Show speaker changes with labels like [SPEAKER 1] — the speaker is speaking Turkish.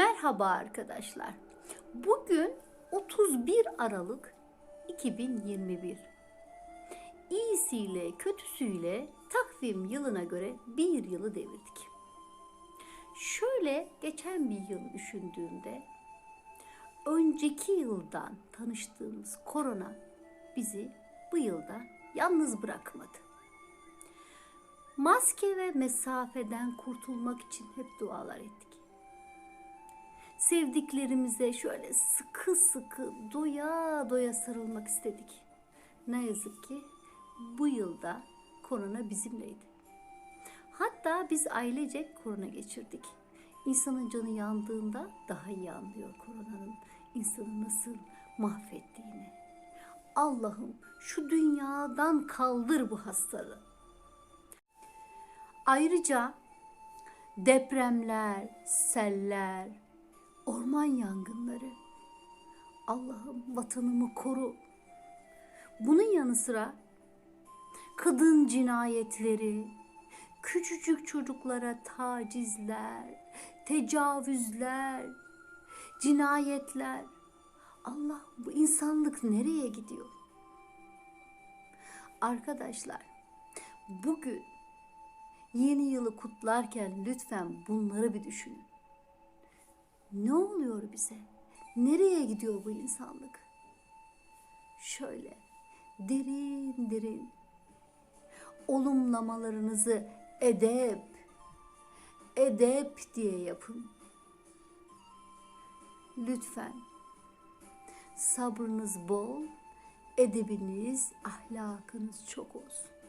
[SPEAKER 1] Merhaba arkadaşlar. Bugün 31 Aralık 2021. İyisiyle kötüsüyle takvim yılına göre bir yılı devirdik. Şöyle geçen bir yıl düşündüğümde önceki yıldan tanıştığımız korona bizi bu yılda yalnız bırakmadı. Maske ve mesafeden kurtulmak için hep dualar ettik sevdiklerimize şöyle sıkı sıkı doya doya sarılmak istedik. Ne yazık ki bu yılda korona bizimleydi. Hatta biz ailecek korona geçirdik. İnsanın canı yandığında daha iyi anlıyor koronanın insanı nasıl mahvettiğini. Allah'ım şu dünyadan kaldır bu hastalığı. Ayrıca depremler, seller, orman yangınları. Allah'ım vatanımı koru. Bunun yanı sıra kadın cinayetleri, küçücük çocuklara tacizler, tecavüzler, cinayetler. Allah bu insanlık nereye gidiyor? Arkadaşlar bugün yeni yılı kutlarken lütfen bunları bir düşünün. Ne oluyor bize? Nereye gidiyor bu insanlık? Şöyle derin derin olumlamalarınızı edep, edep diye yapın. Lütfen sabrınız bol, edebiniz, ahlakınız çok olsun.